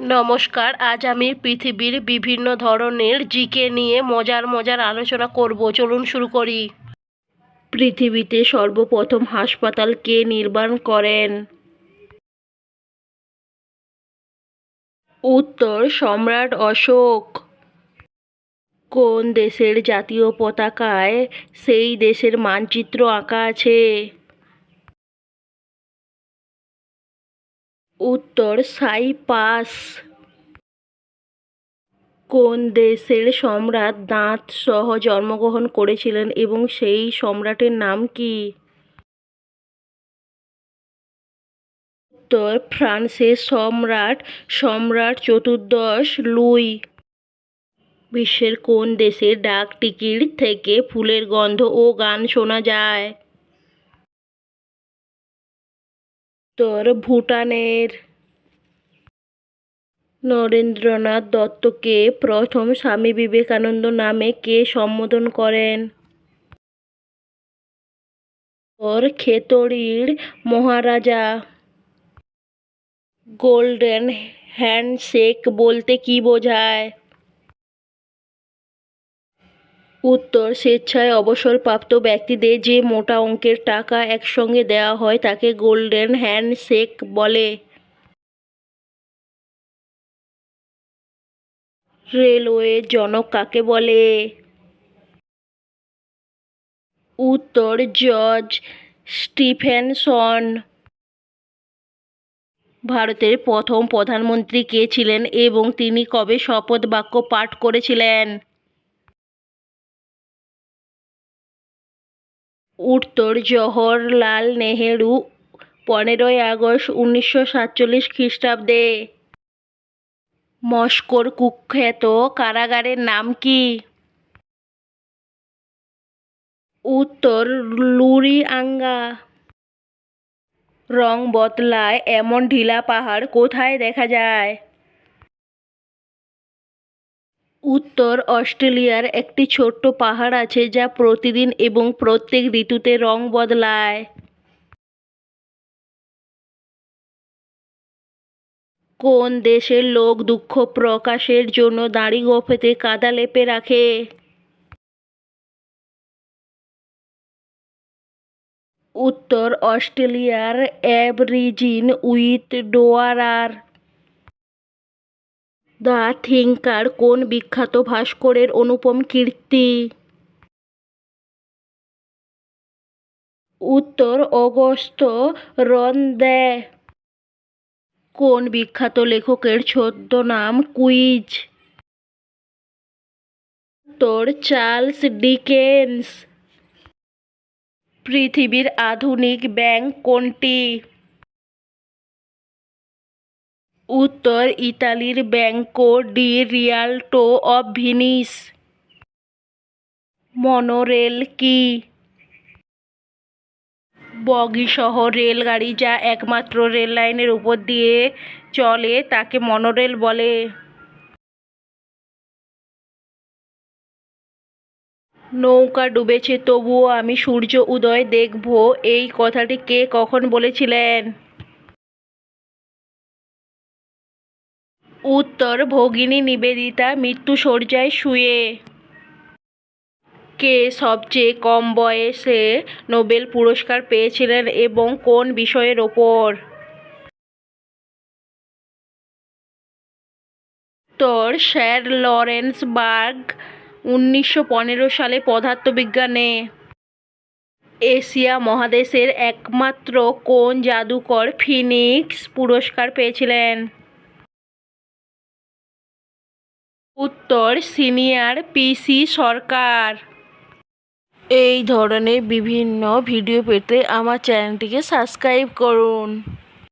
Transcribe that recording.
নমস্কার, আজ আমি পৃথিবীর বিভিন্ন ধরনের জিকে নিয়ে মজার মজার আলোচনা করব। চলুন শুরু করি। পৃথিবীতে সর্বপ্রথম হাসপাতাল কে নির্মাণ করেন? উত্তর, সম্রাট অশোক। কোন দেশের জাতীয় পতাকায় সেই দেশের মানচিত্র আঁকা আছে? উত্তর সাইপাস কোন দেশের সম্রাট দাঁত সহ জন্মগ্রহণ করেছিলেন এবং সেই সম্রাটের নাম কি? উত্তর ফ্রান্সের সম্রাট সম্রাট চতুর্দশ লুই। বিশ্বের কোন দেশের ডাক টিকিট থেকে ফুলের গন্ধ ও গান শোনা যায়? উত্তর ভুটানের। নরেন্দ্রনাথ দত্তকে প্রথম স্বামী বিবেকানন্দ নামে কে সম্বোধন করেন? ওর খেতড়ির মহারাজা। গোল্ডেন হ্যান্ডশেক বলতে কি বোঝায়? উত্তর, স্বেচ্ছায় অবসরপ্রাপ্ত ব্যক্তিদের যে মোটা অঙ্কের টাকা একসঙ্গে দেওয়া হয় তাকে গোল্ডেন হ্যান্ডশেক বলে। রেলওয়ের জনক কাকে বলে? উত্তর, জর্জ স্টিফেনসন। ভারতের প্রথম প্রধানমন্ত্রী কে ছিলেন এবং তিনি কবে শপথ বাক্য পাঠ করেছিলেন? উত্তর জওহরলাল নেহেরু, পনেরোই আগস্ট উনিশশো সাতচল্লিশ খ্রিস্টাব্দে। মস্কোর কুখ্যাত কারাগারের নাম কি? উত্তর লুরিয়াঙ্গা। রং বদলায় এমন ঢিলা পাহাড় কোথায় দেখা যায়? উত্তর অস্ট্রেলিয়ার একটি ছোট্ট পাহাড় আছে যা প্রতিদিন এবং প্রত্যেক ঋতুতে রং বদলায়। কোন দেশের লোক দুঃখ প্রকাশের জন্য দাড়ি গোঁফেতে কাদা লেপে রাখে? উত্তর অস্ট্রেলিয়ার অ্যাবরিজিন উইথ ডোয়ারার দ্য থিঙ্কার কোন বিখ্যাত ভাস্করের অনুপম কীর্তি? উত্তর অগস্ত রন্দে কোন বিখ্যাত লেখকের ছদ্মনাম কুইজ? উত্তর, চার্লস ডিকেন্স। পৃথিবীর আধুনিক ব্যাংক কোনটি? উত্তর ইতালির Banco di Rialto of Venice. Monorail কি? বগিসহ রেলগাড়ি যা একমাত্র রেল লাইনের উপর দিয়ে চলে, তাকে মনোরেল বলে। নৌকা ডুবেছে, তবুও আমি সূর্য উদয় দেখব, এই কথাটি কে কখন বলেছিলেন? উত্তর, ভগিনী নিবেদিতা মৃত্যুশয্যায় শুয়ে। কে সবচেয়ে কম বয়সে নোবেল পুরস্কার পেয়েছিলেন এবং কোন বিষয়ের ওপর? উত্তর, স্যার লরেন্স বার্গ উনিশশো পনেরো সালে পদার্থবিজ্ঞানে। এশিয়া মহাদেশের একমাত্র কোন জাদুকর ফিনিক্স পুরস্কার পেয়েছিলেন? উত্তর সিনিয়র পিসি সরকার। এই ধরনের বিভিন্ন ভিডিও পেতে আমার চ্যানেলটিকে সাবস্ক্রাইব করুন।